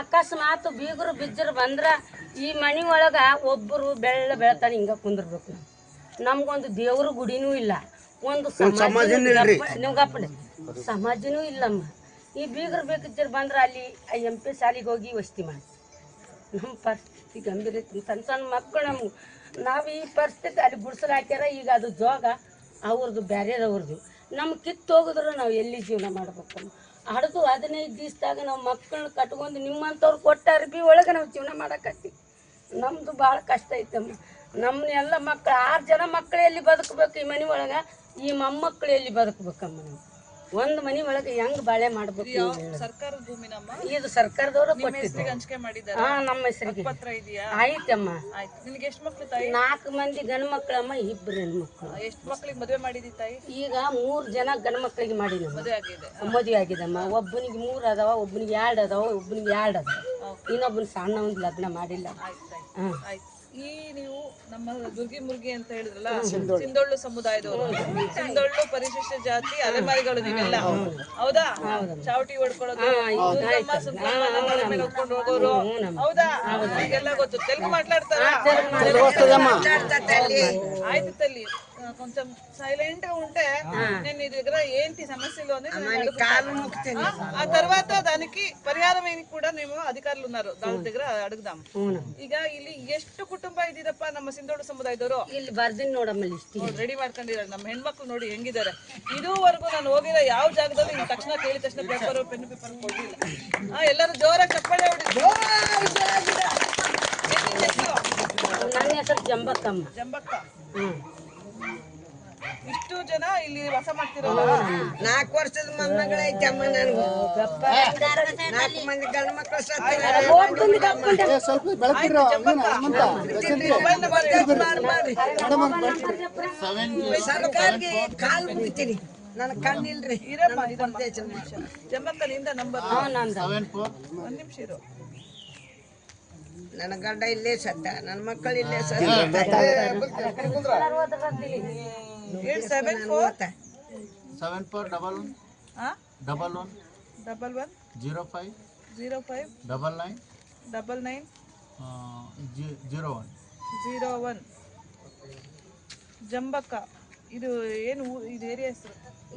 ಅಕಸ್ಮಾತ್ ಬೀಗರು ಬಿಜ್ಜರು ಬಂದ್ರ ಈ ಮನಿ ಒಳಗೆ ಒಬ್ಬರು ಬೆಳ್ಳ ಬೆಳತಾನೆ ಹಿಂಗೆ ಕುಂದಿರ್ಬೇಕು ನಾವು. ನಮ್ಗೊಂದು ದೇವ್ರ ಗುಡಿನೂ ಇಲ್ಲ. ಒಂದು ಸಮಾಜ ನೀವು ಗಪ್ಪಡೆ ಸಮಾಜನೂ ಇಲ್ಲಮ್ಮ. ಈ ಬೀಗರು ಬೇಕಿದ್ದರು ಬಂದ್ರೆ ಅಲ್ಲಿ ಎಂ ಪಿ ಶಾಲಿಗೆ ಹೋಗಿ ವಸ್ತಿ ಮಾಡಿ ನಮ್ಮ ಪರಿಸ್ಥಿತಿ ಗಂಭೀರ ಐತಿ. ಸಣ್ಣ ಸಣ್ಣ ಮಕ್ಕಳು ನಮ್ಗೆ ನಾವು ಈ ಪರಿಸ್ಥಿತಿ ಅಲ್ಲಿ ಗುಡ್ಸಲು ಹಾಕ್ಯಾರ ಈಗ ಅದು ಜೋಗ ಅವ್ರದ್ದು ಬ್ಯಾರೆದವ್ರದ್ದು ನಮ್ಗೆ ಕಿತ್ತು ಹೋಗಿದ್ರು ನಾವು ಎಲ್ಲಿ ಜೀವನ ಮಾಡ್ಬೇಕು ಹಡ್ದು ಹದಿನೈದು ದಿವಸದಾಗ ನಾವು ಮಕ್ಕಳನ್ನ ಕಟ್ಕೊಂಡು ನಿಮ್ಮಂಥವ್ರು ಕೊಟ್ಟ ಅರ್ಬಿ ಒಳಗೆ ನಾವು ಜೀವನ ಮಾಡಕತ್ತಿ ನಮ್ಮದು ಭಾಳ ಕಷ್ಟ ಐತಮ್ಮ. ನಮ್ಮನ್ನ ಎಲ್ಲ ಮಕ್ಕಳು, ಆರು ಜನ ಮಕ್ಕಳು ಎಲ್ಲಿ ಬದುಕಬೇಕು ಈ ಮನೆ ಒಳಗೆ? ಈ ಮೊಮ್ಮಕ್ಕಳು ಎಲ್ಲಿ ಬದುಕಬೇಕಮ್ಮ ನಾವು? ಒಂದು ಮನೆ ಒಳಗೆ ಹೆಂಗ್ ಬಾಳೆ ಮಾಡ್ಬೇಕು ನೀವು ಹೇಳು? ಸರ್ಕಾರದ ಭೂಮಿನಮ್ಮ ಇದು ಸರ್ಕಾರದವರು ಹೆಸರಿಗೆ ಕೊಟ್ಟಿದ್ದು. ಹಂಚಿಕೆ ಮಾಡಿದ್ದಾರೆ ಹಾ ನಮ್ಮ ಹೆಸರಿಗೆ. ಪತ್ರ ಇದೆಯಾ? ಆಯ್ತಮ್ಮ. ಆಯ್ತು. ನಿನ್ಗೆ ಎಷ್ಟು ಮಕ್ಳು ತಾಯಿ? ನಾಲ್ಕು ಮಂದಿ ಗಂಡು ಮಕ್ಕಳಮ್ಮ ಇಬ್ರು ಹೆಣ್ಮಕ್ಳು ಎಷ್ಟು ಮಕ್ಳಿಗೆ ಮದುವೆ ಮಾಡಿದಿ ತಾಯಿ? ಈಗ ಮೂರು ಜನ ಗಂಡು ಮಕ್ಕಳಿಗೆ ಮಾಡಿ ನಮ್ಮ ಮದುವೆ ಆಗಿದೆ. ಮದುವೆ ಆಗಿದಮ್ಮ. ಒಬ್ಬನಿಗೆ ಮೂರು ಅದಾವ ಒಬ್ಬನಿಗೆ ಎರಡು ಅದಾವ ಒಬ್ಬನಿಗೆ ಎರಡು ಅದಾವ. ಇನ್ನೊಬ್ಬನ ಸಣ್ಣ ಒಂದು ಲಗ್ನ ಮಾಡಿಲ್ಲ. ಆಯ್ತು ತಾಯಿ ಹ್ಮ್ ಆಯ್ತು. ಈ ನೀವು ನಮ್ಮ ದುರ್ಗಿ ಮುರ್ಗಿ ಅಂತ ಹೇಳಿದ್ರಲ್ಲ ಸಿಂಧೊಳ್ಳು. ಸಮುದಾಯದವರು. ಸಿಂಧೊಳ್ಳು ಪರಿಶಿಷ್ಟ ಜಾತಿ ಅಲೆಮಾರಿಗಳು ನೀವೆಲ್ಲ. ಹೌದಾ? ಚಾವಟಿ ಹೊಡ್ಕೊಳ್ಳೋದು ಹೌದಾ? ಎಲ್ಲ ಗೊತ್ತು. ತೆಲುಗು ಮಾತಾಡ್ತಾರ? ಆಯ್ತು ತಲ್ಲಿ. కొంచెం సైలెంట్ గా ఉంటే నేను నీ దగ్గర ఏంటి సమస్యలు ಆ తర్వాత దానికి పరిహారం ఏమి కూడా మేము అధికారులు ఉన్నారు దాని దగ్గర అడుగుదాం ಈಗ ಇಲ್ಲಿ ಎಷ್ಟು ಕುಟುಂಬ ಇದ್ದೀರಪ್ಪ ನಮ್ಮ ಸಿಂಧೋಡು ಸಮುದಾಯದವರು ಇಲ್ಲಿ ಬರ್ದಿನಿ ನೋಡಮ್ಮ ಲಿಸ್ಟ್ ರೆಡಿ ಮಾಡ್ಕೊಂಡಿದ್ದಾರೆ ನಮ್ಮ ಹೆಣ್ಮಕ್ಳು ನೋಡಿ ಹೆಂಗಿದ್ದಾರೆ ಇದುವರೆಗೂ ನಾನು ಹೋಗಿರೋ ಯಾವ ಜಾಗದಲ್ಲಿ ಹಿಂಗ್ ತಕ್ಷಣ ಕೇಳಿದ ತಕ್ಷಣ ಪೇಪರ್ ಪೆನ್ ಪೇಪರ್ ಕೊಡ್ಲಿಲ್ಲ ಆ, ಎಲ್ಲರೂ ಜೋರಾಗಿ ಚಪ್ಪಾಳೆ ಹೊಡಿ ಏನ್ ನಿನ್ ಹೆಸ್ರು? ನನ್ನ ಹೆಸರು ಜಂಬಕ್ಕಮ್ಮ ಜಂಬಕ್ಕ ಹ್ಞೂ ಇಷ್ಟು ಜನ ಇಲ್ಲಿ ವಾಸ ಮಾಡ್ತಿರೋಲ್ಲ ನಾಲ್ಕು ವರ್ಷದ ಮೊಮ್ಮಗಳೈತೆ ಅಮ್ಮ ನನಗೆ. ನಾಲ್ಕು ಮಂದಿ ಗಂಡ ಮಕ್ಕಳು ಸ್ವಲ್ಪ ಬೆಳಕಿರೋ ಮೊಬೈಲ್ ನಂಬರ್ ಸರ್ಕಾರಿಗೆ ಕಾಲು ಮುಗಿತೀನಿ. ನನಗೆ ಕಣ್ಣಿಲ್ರಿ. ಇರಮ್ಮ ಇದಮ್ಮ ಜಮ್ಮಕ್ಕನಿಂದ ನಂಬರ್ ನಂದು ಒಂದ್ ನಿಮಿಷ ಇರೋ. ನನ್ನ ಗಂಡ ಇಲ್ಲೇ ಸತ್ತ. ನನ್ನ ಮಕ್ಕಳು ಇಲ್ಲೇ ಸತ್ತ. Eight seven four seven four double one double one double one zero five zero five double nine double nine zero one zero one ಜಂಬಕ್ಕ. ಇದು ಏನು ಇದು ಏರಿಯಾ ಹೆಸರು?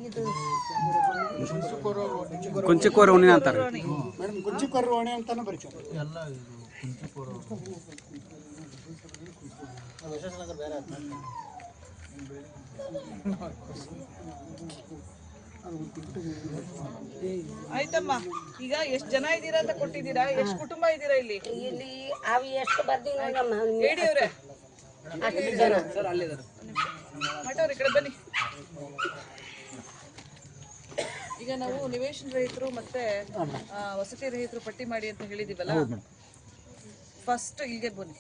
ಇದು ಕುಂಚಿಕೋರ ಓಣಿ ಅಂತಾರೆ. ಮೇಡಮ್ ಕುಂಚಿಕೊರ ಓಣಿ ಅಂತಾನೆ ಬರೀತಾರೆ ಎಲ್ಲ ಇದು ಕುಂಚಿಕೋರ ಆಯ್ತಮ್ಮ ಈಗ ಎಷ್ಟು ಜನ ಇದ್ದೀರಾ ಅಂತ ಕೊಟ್ಟಿದ್ದೀರಾ? ಎಷ್ಟು ಕುಟುಂಬ ಇದ್ದೀರಾ ಇಲ್ಲಿ? ಇಲ್ಲಿ ಅವಿ ಎಷ್ಟು ಬರ್ತೀವಿ ನೋಡಮ್ಮ ಹೇಳಿ ಅವ್ರೆ? ಅಷ್ಟು ಜನ. ಮಠವ್ರ ಈ ಕಡೆ ಬನ್ನಿ. ಈಗ ನಾವು ನಿವೇಶನ ರಹಿತರು ಮತ್ತೆ ಆ, ವಸತಿ ರಹಿತರು ಪಟ್ಟಿ ಮಾಡಿ ಅಂತ ಹೇಳಿದೀವಲ್ಲ? ಫಸ್ಟ್ ಇಲ್ಲಿಗೆ ಬನ್ನಿ.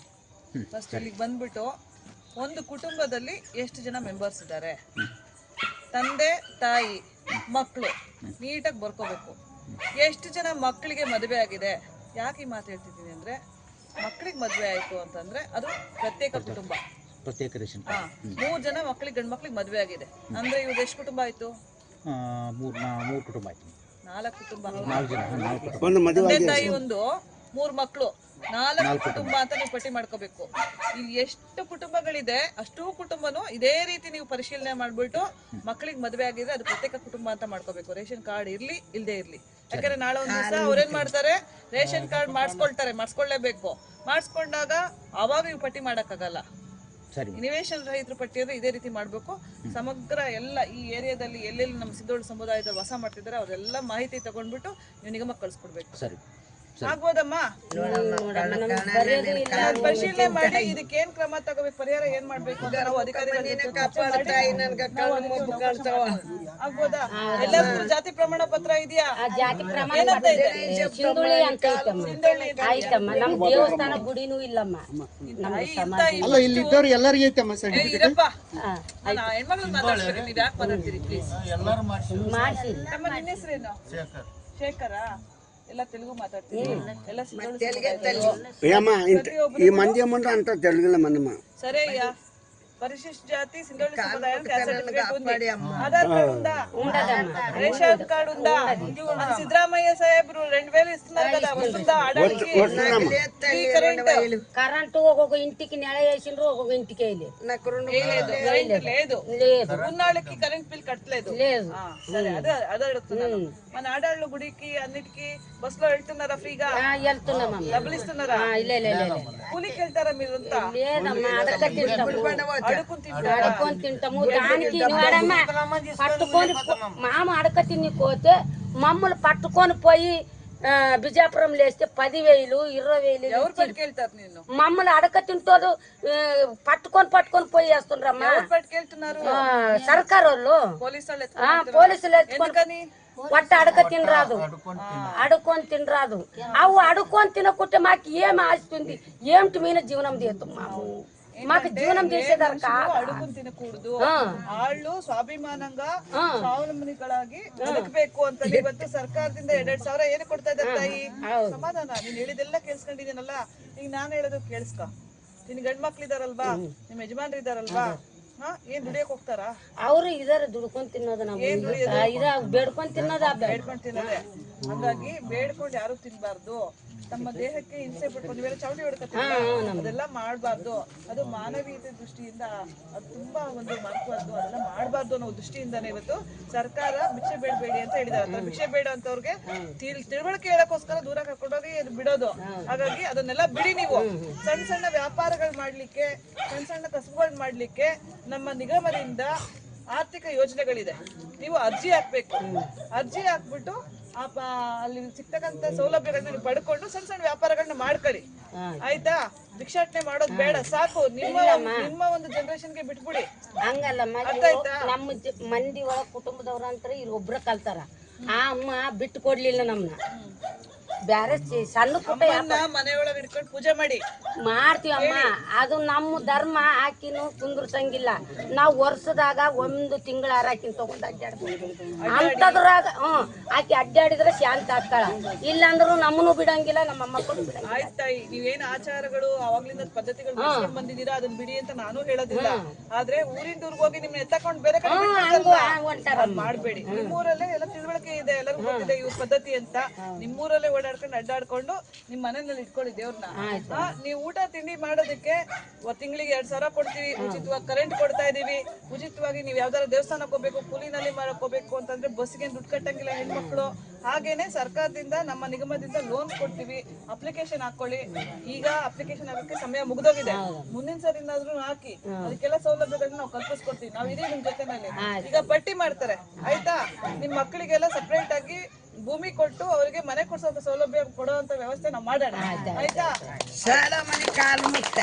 ಫಸ್ಟ್ ಇಲ್ಲಿಗೆ ಬಂದ್ಬಿಟ್ಟು ಒಂದು ಕುಟುಂಬದಲ್ಲಿ ಎಷ್ಟು ಜನ ಮೆಂಬರ್ಸ್ ಇದ್ದಾರೆ? ತಂದೆ ತಾಯಿ ಮಕ್ಕಳು ನೀಟಾಗಿ ಬರ್ಕೋಬೇಕು. ಎಷ್ಟು ಜನ ಮಕ್ಕಳಿಗೆ ಮದುವೆ ಆಗಿದೆ? ಯಾಕೆ ಈ ಮಾತು ಹೇಳ್ತಿದ್ದೀನಿ ಅಂದರೆ ಮಕ್ಕಳಿಗೆ ಮದುವೆ ಆಯಿತು ಅಂತಂದರೆ ಅದು ಪ್ರತ್ಯೇಕ ಕುಟುಂಬ. ಪ್ರತ್ಯೇಕ ರೇಷನ್ ಮೂರು ಜನ ಮಕ್ಕಳಿಗೆ ಗಂಡು ಮಕ್ಕಳಿಗೆ ಮದುವೆ ಆಗಿದೆ. ಅಂದ್ರೆ ಇವ್ರದ್ದು ಎಷ್ಟು ಕುಟುಂಬ ಆಯಿತು? ಮೂರು ಮೂರು ಕುಟುಂಬ ಆಯಿತು. ನಾಲ್ಕು ಕುಟುಂಬ. ಒಂದು ತಂದೆ ತಾಯಿ ಒಂದು ಮೂರು ಮಕ್ಳು. ನಾಲ್ಕು ಕುಟುಂಬ ಅಂತ ನೀವು ಪಟ್ಟಿ ಮಾಡ್ಕೋಬೇಕು. ಇಲ್ಲಿ ಎಷ್ಟು ಕುಟುಂಬಗಳಿದೆ ಅಷ್ಟು ಕುಟುಂಬನು ಇದೇ ರೀತಿ ನೀವು ಪರಿಶೀಲನೆ ಮಾಡ್ಬಿಟ್ಟು ಮಕ್ಕಳಿಗೆ ಮದುವೆ ಆಗಿದ್ರೆ ಅದು ಪ್ರತ್ಯೇಕ ಕುಟುಂಬ ಅಂತ ಮಾಡ್ಕೋಬೇಕು. ರೇಷನ್ ಕಾರ್ಡ್ ಇರ್ಲಿ ಇಲ್ದೇ ಇರ್ಲಿ. ಯಾಕಂದ್ರೆ ನಾಳೆ ಒಂದ್ ದಿವಸ ಅವ್ರೇನ್ ಮಾಡ್ತಾರೆ ರೇಷನ್ ಕಾರ್ಡ್ ಮಾಡಿಸ್ಕೊಳ್ತಾರೆ ಮಾಡಿಸ್ಕೊಳ್ಳೇಬೇಕು ಮಾಡಿಸ್ಕೊಂಡಾಗ ಅವಾಗ ನೀವು ಪಟ್ಟಿ ಮಾಡಕ್ಕಾಗಲ್ಲ. ಸರಿ. ನಿವೇಶನ ಪಟ್ಟಿ ಅಂದ್ರೆ ಇದೇ ರೀತಿ ಮಾಡಬೇಕು. ಸಮಗ್ರ ಎಲ್ಲ ಈ ಏರಿಯಾದಲ್ಲಿ ಎಲ್ಲೆಲ್ಲಿ ನಮ್ಮ ಸಿದ್ದೋಳ ಸಮುದಾಯದ ವಾಸ ಮಾಡ್ತಿದ್ದಾರೆ ಅವರೆಲ್ಲ ಮಾಹಿತಿ ತಗೊಂಡ್ಬಿಟ್ಟು ನೀವು ನಿಗಮಕ್ಕೆ ಕಳ್ಸ್ಕೊಡ್ಬೇಕು. ಸರಿ. ಆಗ್ಬೋದಮ್ಮ? ನಾನ್ ಪರಿಶೀಲನೆ ಮಾಡಿ ಇದಕ್ಕೆ ಏನ್ ಕ್ರಮ ತಗೋಬೇಕು? ಪರಿಹಾರ ಏನ್ ಮಾಡ್ಬೇಕು ಅಂತ ನಾವು ಅಧಿಕಾರಿಗಳ ಜೊತೆ. ಆಗ್ಬೋದಾ? ಪ್ರಮಾಣ ಪತ್ರ ಇದೆಯಾ? ಆ ಜಾತಿ ಪ್ರಮಾಣ ಏನಂತ ಇದೆ? ಸಿಂಧುಳಿ ಅಂತ ಐತಮ್ಮ. ಆಯ್ತಮ್ಮ. ನಮ್ಮ ದೇವಸ್ಥಾನ ಗುಡಿನೂ ಇಲ್ಲಮ್ಮ. ಅಲ್ಲ ಇಲ್ಲಿ ಇದ್ದವ್ರು ಎಲ್ಲರಿಗೂ ಐತಮ್ಮ ಸರ್ ಏ, ಇರಪ್ಪ. ಹಾ, ನಾ ಹೆಣ್ಮಕ್ಳು ಮಾತಾಡ್ತೀನಿ ನೀವ್ ಯಾಕೆ ಮಾತಾಡ್ತೀರಿ ಪ್ಲೀಸ್ ಎಲ್ಲರೂ ಮಾಡಿಸಿ. ಮಾಡ್ಸಿ. ನಮ್ಮ ನಿನ್ನ ಹೆಸರೇನು? ಶೇಖರ್? ఎలా తెలుగు మాట్లాడుతుంది? ఈ మంది ఏమంటారు అంటారు తెలుగులో మనమ్మ సరే అయ్యా. పరిశిష్ట జాతి సింధోళి సముదాయం సర్టిఫికేట్ ఉంది. ఆధార్ కార్డు ఉందా? రేషన్ కార్డు ఉందా? సిద్ధరామయ్య సాహెబ్ రెండు వేలు ఇస్తున్నారు కదా వస్తుందా ఆడవాళ్ళకి కరెంటు? ఒక్కొక్క ఇంటికి నెల వేసిండ్రు ఒక్కొక్క ఇంటికి నాకు రెండు లేదు ఉన్నాళ్ళకి కరెంట్ బిల్ కట్టలేదు. సరే అదే అదే అడుగుతున్నాను. మన గుడికి అన్నిటికి బస్లో వెళ్తున్నారా ఫ్రీగా? వెళ్తున్నా డబ్బులు ఇస్తున్నారా? కూలికి వెళ్తారా లేదమ్మా అడుకుని తింటాము. దానికి వాడమ్మా పట్టుకొని మామ అడక తిని పోతే మమ్మల్ని పట్టుకొని పోయి బిజాపురం లేస్తే పదివేలు ఇరవై వేలు ఎవరు పట్టుకెళ్తారు నిన్ను? మమ్మల్ని అడక తింటారు పట్టుకొని పట్టుకొని పోయి వేస్తుండ్రమ్మా. ఎవరు పట్టుకెళ్తున్నారు ఆ, సర్కార్ వాళ్ళు పోలీసులు ఎత్తుకొని వట్ట అడక తినరాదు. అడుకొని తినరాదు. అవు అడుకొని తినకుంటే మాకు ఏం ఆస్తుంది ఏమిటి మీద జీవనం చేస్తాం మాకు మాకు జీవనం చేసేదారు ಸ್ವಾಭಿಮಾನಂಗ ಸ್ವಾವಲಂಬನಿಗಳಾಗಿ ಬದುಕಬೇಕು ಅಂತ ಇವತ್ತು ಸರ್ಕಾರದಿಂದ ಎರಡ್ ಸಾವಿರ ಏನು ಕೊಡ್ತಾ ಇದ್ದಾರೆ ತಾಯಿ? ಸಮಾಧಾನ. ನೀನ್ ಹೇಳಿದೆಲ್ಲ ಕೇಳಿಸ್ಕೊಂಡಿದ್ದೀನಲ್ಲ. ಈಗ ನಾನು ಹೇಳೋದು ಕೇಳಿಸ್ಕೊ. ನಿನ್ ಗಂಡ್ ಮಕ್ಳಿದಾರಲ್ವಾ ನಿಮ್ ಯಜಮಾನ್ರು ಇದಾರಲ್ವಾ ಏನ್ ದುಡಿಯಕ್ ಹೋಗ್ತಾರ? ಅವ್ರು ಇದಾರ ದುಡ್ಕೊಂಡ್ ತಿನ್ನೋದ ಬೇಡ್ಕೊಂಡ್ ತಿನ್ನೋದ ಬೇಡ್ಕೊಂಡ್ ತಿನ್ನೋದೇ. ಹಂಗಾಗಿ ಬೇಡ್ಕೊಂಡು ಯಾರು ತಿನ್ಬಾರ್ದು. ತಮ್ಮ ದೇಹಕ್ಕೆ ಹಿಂಸೆ ಪಡ್ಕೊಂಡು ನೀವೆಲ್ಲ ಚೌಳಿ ಹೊಡ್ಕೊತೀರಲ್ಲ ಅದೆಲ್ಲ ಮಾಡಬಾರ್ದು. ಅದು ಮಾನವೀಯತೆ ದೃಷ್ಟಿಯಿಂದ ಅದು ತುಂಬಾ ಒಂದು ಮಹತ್ವದ್ದು. ಅದೆಲ್ಲ ಮಾಡಬಾರ್ದು ಅನ್ನೋ ದೃಷ್ಟಿಯಿಂದಾನೆ ಇವತ್ತು ಸರ್ಕಾರ ಭಿಕ್ಷೆ ಬೇಡಬೇಡಿ ಅಂತ ಹೇಳಿದಾರೆ ಭಿಕ್ಷೆ ಬೇಡ ಅಂತವ್ರಿಗೆ ತಿಳ್ ತಿಳುವಳಿಕೆ ಹೇಳಕ್ಕೋಸ್ಕರ ದೂರ ಕರ್ಕೊಂಡೋಗಿ ಅದು ಬಿಡೋದು. ಹಾಗಾಗಿ ಅದನ್ನೆಲ್ಲ ಬಿಡಿ ನೀವು. ಸಣ್ಣ ಸಣ್ಣ ವ್ಯಾಪಾರಗಳು ಮಾಡ್ಲಿಕ್ಕೆ ಸಣ್ಣ ಸಣ್ಣ ಕಸಬುಗಳು ಮಾಡ್ಲಿಕ್ಕೆ ನಮ್ಮ ನಿಗಮದಿಂದ ಆರ್ಥಿಕ ಯೋಜನೆಗಳಿದೆ. ನೀವು ಅರ್ಜಿ ಹಾಕ್ಬೇಕು. ಅರ್ಜಿ ಹಾಕ್ಬಿಟ್ಟು ಆ ಅಲ್ಲಿ ಸಿಗ್ತಕ್ಕಂತ ಸೌಲಭ್ಯಗಳನ್ನ ನೀವು ಪಡ್ಕೊಂಡು ಸಣ್ಣ ಸಣ್ಣ ವ್ಯಾಪಾರಗಳನ್ನ ಮಾಡ್ಕೊಳ್ಳಿ. ಆಯ್ತಾ? ಭಿಕ್ಷಾಟನೆ ಮಾಡೋದು ಬೇಡ ಸಾಕು. ನಿಮ್ಮ ನಿಮ್ಮ ಒಂದು ಜನರೇಷನ್ಗೆ ಬಿಟ್ಬಿಡಿ. ಹಂಗಲ್ಲಮ್ಮ ಇವ್ರು ನಮ್ಮ ಮಂದಿ ಒಳಗ್ ಕುಟುಂಬದವ್ರ ಅಂತ ಇಲ್ಲಿ ಒಬ್ರ ಕಲ್ತಾರ. ಆ ಅಮ್ಮ ಬಿಟ್ಟು ಕೊಡ್ಲಿಲ್ಲ ನಮ್ನ. ಬ್ಯಾರೆ ಸಣ್ಣ ಪುಟ್ಟ ಅಮ್ಮನ್ನ ಮನೆಯೊಳಗೆ ಇಟ್ಕೊಂಡು ಪೂಜೆ ಮಾಡಿ. ಮಾಡ್ತೀವಮ್ಮ ಅದು ನಮ್ಮ ಧರ್ಮ ಆಕಿನೂ ಕುಂದ್ರಸಂಗಿಲ್ಲ. ನಾವು ವರ್ಷದಾಗ ಒಂದು ತಿಂಗಳ ಹಾಕಿನ ತಗೊಂಡ್ ಅಡ್ಡಾಡ್ತೀವಿ ಆಕಿ ಅಡ್ಡಾಡಿದ್ರೆ ಶಾಂತ ಆಗ್ತಾಳ. ಇಲ್ಲಾಂದ್ರೂ ನಮ್ಮನು ಬಿಡಂಗಿಲ್ಲ ನಮ್ಮ ಮಕ್ಕಳು ಬಿಡಂಗಿಲ್ಲ. ಆಯ್ತು ತಾಯಿ ನೀವೇನ್ ಆಚಾರಗಳು ಅವಾಗ್ಲಿಂದ ಪದ್ಧತಿಗಳು ಬೆಳ್ಸ್ಕೊಂಡ್ ಬಂದಿದ್ದೀರಾ ಅದನ್ನ ಬಿಡಿ ಅಂತ ನಾನು ಹೇಳೋದಿಲ್ಲ. ಆದ್ರೆ ಊರಿಂದ ಊರ್ಗ್ ಹೋಗಿ ನಿಮ್ನ ಎತ್ತಕೊಂಡು ಬೇರೆ ಕಡೆ ಹಂಗು ಹೊಂಟಾರ ಅದ್ ಮಾಡ್ಬೇಡಿ. ನಿಮ್ಮೂರಲ್ಲೇ ಎಲ್ಲ ತಿಳುವಳಿಕೆ ಇದೆ ಎಲ್ಲರಿಗೂ ಗೊತ್ತಿದೆ ಇವ್ರ ಪದ್ಧತಿ ಅಂತ. ನಿಮ್ಮೂರಲ್ಲೇ ಓಡಾಡ್ಕೊಂಡು ಅಡ್ಡಾಡ್ಕೊಂಡು ನಿಮ್ ಮನೆಯಲ್ಲಿ ಇಟ್ಕೊಳ್ಳಿ ದೇವ್ರನ್ನ ನೀವು ಊಟ ತಿಂಡಿ ಮಾಡೋದಕ್ಕೆ ತಿಂಗಳಿಗೆ ಎರಡ್ ಸಾವಿರ ಕೊಡ್ತೀವಿ. ಉಚಿತವಾಗಿ ಕರೆಂಟ್ ಕೊಡ್ತಾ ಇದೀವಿ. ಉಚಿತವಾಗಿ ನೀವು ಯಾವ್ದಾರ ದೇವಸ್ಥಾನಕ್ಕೆ ಹೋಗ್ಬೇಕು ಕೂಲಿನಲ್ಲಿ ಮಾಡಕ್ ಹೋಗ್ಬೇಕು ಅಂತಂದ್ರೆ ಬಸ್ಗೆ ದುಡ್ಡು ಕಟ್ಟಂಗಿಲ್ಲ ಹೆಣ್ಮಕ್ಳು. ಹಾಗೇನೆ ಸರ್ಕಾರದಿಂದ ನಮ್ಮ ನಿಗಮದಿಂದ ಲೋನ್ ಕೊಡ್ತೀವಿ. ಅಪ್ಲಿಕೇಶನ್ ಹಾಕೊಳ್ಳಿ. ಈಗ ಅಪ್ಲಿಕೇಶನ್ ಹಾಕಕ್ಕೆ ಸಮಯ ಮುಗ್ದೋಗಿದೆ. ಮುಂದಿನ ಸರಿನಾದ್ರೂ ಹಾಕಿ. ಅದಕ್ಕೆಲ್ಲ ಸೌಲಭ್ಯಗಳನ್ನ ನಾವು ಕಲ್ಪಿಸ್ಕೊಡ್ತೀವಿ. ನಾವ್ ಇದೀವಿ ನಿಮ್ ಜೊತೆನಲ್ಲಿ. ಈಗ ಪಟ್ಟಿ ಮಾಡ್ತಾರೆ. ಆಯ್ತಾ? ನಿಮ್ ಮಕ್ಕಳಿಗೆಲ್ಲ ಸಪ್ರೇಟ್ ಆಗಿ ಭೂಮಿ ಕೊಟ್ಟು ಅವರಿಗೆ ಮನೆ ಕೊಡ್ಸೋ ಸೌಲಭ್ಯ ಕೊಡುವಂತ ವ್ಯವಸ್ಥೆ ನಾವು ಮಾಡೋಣ. ಆಯ್ತಾ ಸಾಲ ಮನೆ ಕಾಲು ಮುಕ್ತ